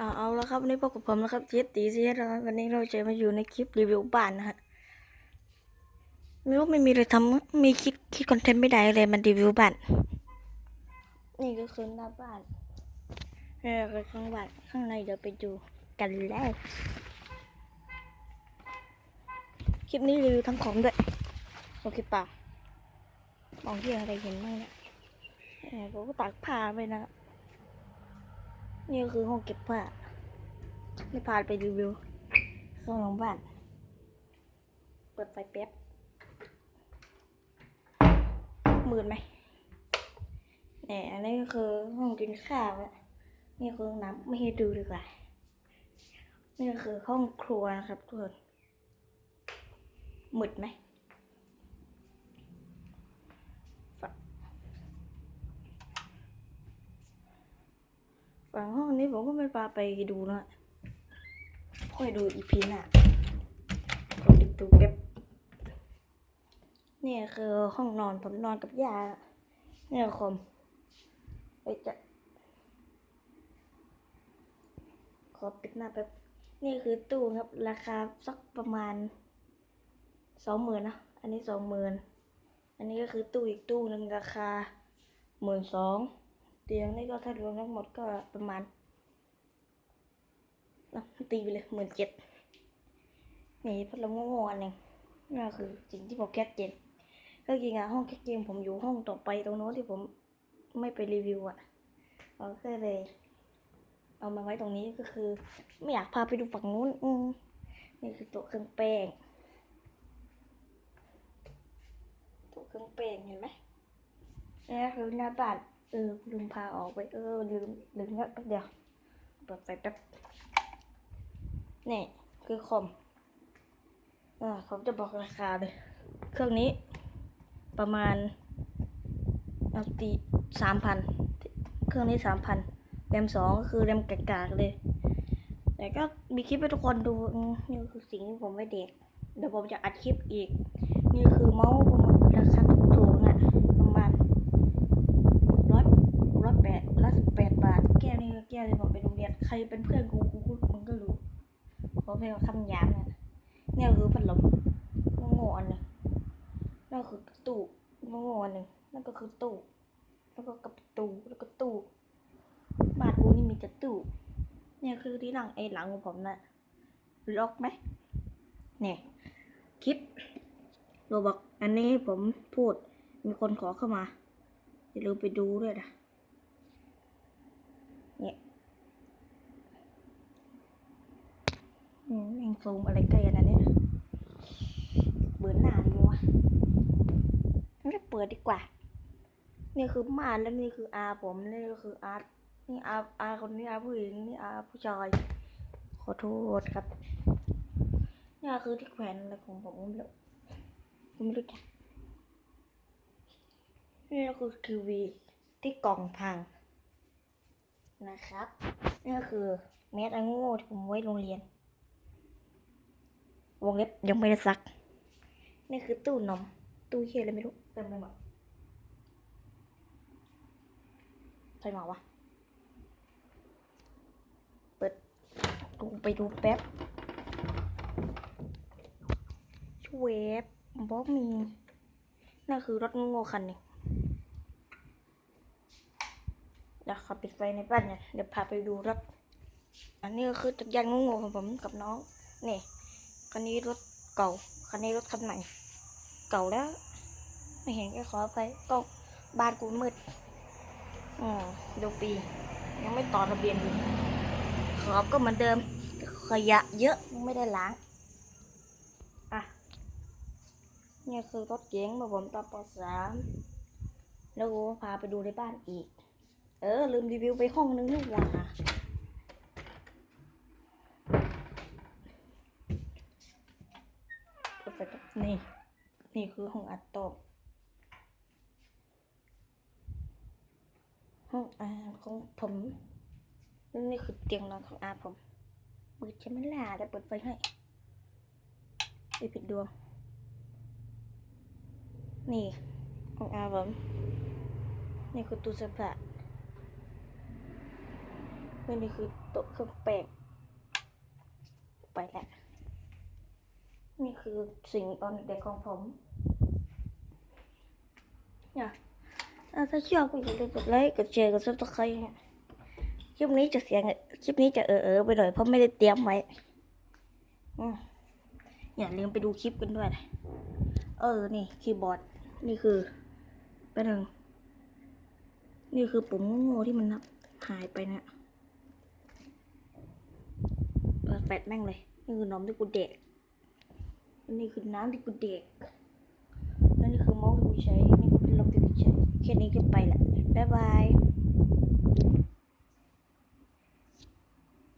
อ่าเอาละครับวันนี้พบกับผมนะครับเจสตีเซียนะครับวันนี้เราจะมาอยู่ในคลิปรีวิวบ้านนะฮะไม่รู้ไม่มีอะไรทำมีคิดคิดคอนเทนต์ไม่ได้เลยมันรีวิวบ้านนี่ก็คือหน้าบ้านนี่ก็คือข้างบ้านข้างในเดี๋ยวไปดูกันแล้วคลิปนี้รีวิวทั้งของด้วยโอเคป่ะของที่อะไรเห็นบ้างเนี่ยแหมผมก็ตากผ้าไปนะ นี่ก็คือห้องเก็บผ้าไม่พาไปรีวิวข้างหลังบ้าน เปิดไฟแป๊บ มืดไหมเนี่ยอันนี้ก็คือห้องกินข้าวนี่คือห้องน้ำไม่ให้ดูดีกว่า นี่ก็คือห้องครัวนะครับทุกคนมืดไหม ฝั่งห้องนี้ผมก็ไม่พาไปดูนะค่อยดูอีพีน้าขอติดดูแป๊บนี่คือห้องนอนผมนอนกับยาเนี่ยคมไปจะขอปิดหน้าแป๊บนี่คือตู้ครับ ราคาสักประมาณสองหมื่นนะ อันนี้สองหมื่นอันนี้ก็คือตู้อีกตู้หนึ่งราคาหมื่นสอง เตียงนี่ก็ถ้ารวมทั้งหมดก็ประมาณตีไปเลยหมื่นเจ็ดนี่พัดลมโง่ๆอันหนึ่งนั่นคือสิ่งที่ผมแคสเจนก็จริงอะห้องแคสเกมผมอยู่ห้องต่อไปตรงโน้นที่ผมไม่ไปรีวิวอะเราก็เลย เอามาไว้ตรงนี้ก็คือ ไม่อยากพาไปดูฝั่งนู้นอืมนี่คือโต๊ะเครื่องแป้งโต๊ะเครื่องแป้งเห็นไหมนี่คือหน้าบ้าน เออลืมพาออกไปเออลืมลืมแล้วแป๊บเดียวเปิดไฟแป๊บนี่คือคอมอ่าผมจะบอกราคาเลย เครื่องนี้ประมาณเอาตีสามพันเครื่องนี้สามพันแรมสองก็คือแรมกากๆเลย แต่ก็มีคลิปให้ทุกคนดูนี่คือสิ่งที่ผมไม่เด็ก เดี๋ยวผมจะอัดคลิปอีก นี่คือเมาส์ประมาณราคาถูกๆอะ ประมาณร้อยร้อยแปดร้อยสิบแปดบาท แก้วนี่ก็แก้วผมไปโรงเรียนใครเป็นเพื่อนกูกูกูมึงก็รู้เพราะเป็นคำหยาบเนี่ยเนี่ยคือพัดลมโง่อันหนึ่งนั่นคือตู้โง่อันหนึ่งนั่นก็คือตู้แล้วก็กับตู้แล้วก็ตู้บ้านกูนี่มีแต่ตู้เนี่ยคือที่หลังไอ้หลังของผมนะ่ะล็อกไหมเนี่ยคลิปโรบอกอันนี้ผมพูดมีคนขอเข้ามาอย่าลืมไปดูด้วยนะเนี่ย อืม แม่งซูมอะไรใกล้กันนะเนี่ยเบื่อหน้าดีวะไม่เปิดดีกว่า นี่คือม่านแล้วนี่คืออาผมนี่ก็คืออาร์นี่อาอาคนนี้อาผู้หญิงนี่อาผู้ชายขอโทษครับนี่คือที่แขวนอะไรของผมไม่รู้ผมไม่รู้จักนี่ก็คือทีวีที่กล่องพังนะครับนี่ก็คือเมสอันโง่ที่ผมไว้โรงเรียน วงเล็บยังไม่ได้ซัก นี่คือตู้นม ตู้เฮียอะไรไม่รู้เต็มไปหมดใครมาวะ เปิดดูไปดูแป๊บช่วยบบอกมี นั่นคือรถโง่คันหนึงเดี๋ยวขอปิดไฟในบ้านเนี่ย เดี๋ยวพาไปดูรถ อันนี้ก็คือจักรยานโง่ๆของผมกับน้อง นี่ คันนี้รถเก่า คันนี้รถคันใหม่ เก่าแล้ว ไม่เห็นก็ขอไปก็บ้านกูมืดอ๋อดูปี ยังไม่ต่อทะเบียนอยู่ขอบก็เหมือนเดิม ขยะเยอะไม่ได้ล้าง อะ นี่คือรถเก๋งมาผมตอนปสามแล้วกูพาไปดูในบ้านอีก เออ ลืมรีวิวไปห้องนึงนี่หว่า ก็ไปกับนี่ นี่คือห้องอัดตบห้องอาของผมนี่คือเตียงนอนของอาผมมืดใช่ไหมล่ะเดี๋ยวเปิดไฟให้ไปปิดดวง นี่ของอาผมนี่คือตู้เสื้อผ้านี่คือโต๊ะต๊ะเครื่องแป้งไปแล้ว นี่คือสิ่งตอนเด็กของผมเนี่ยอะถ้าชอบก็อย่าลืมกดไลค์ กดแชร์ กดซับสไครต์เนี่ยคลิปนี้จะเสียงคลิปนี้จะเออเออไปหน่อยเพราะไม่ได้เตรียมไว้อย่าลืมไปดูคลิปกันด้วยนะเออ นี่คีย์บอร์ด นี่คือเป็นหนึ่ง นี่คือปุ่มโง่ๆที่มันนับหายไปนะเปิดแฟลชแม่งเลย นี่คือนมที่กูเด็ก อันนี้คือน้ำที่กูเด็กแล้วนี่คือมอสที่กูใช้ นี่ก็เป็นลมที่กูใช้แค่นี้ก็ไปละบ๊ายบาย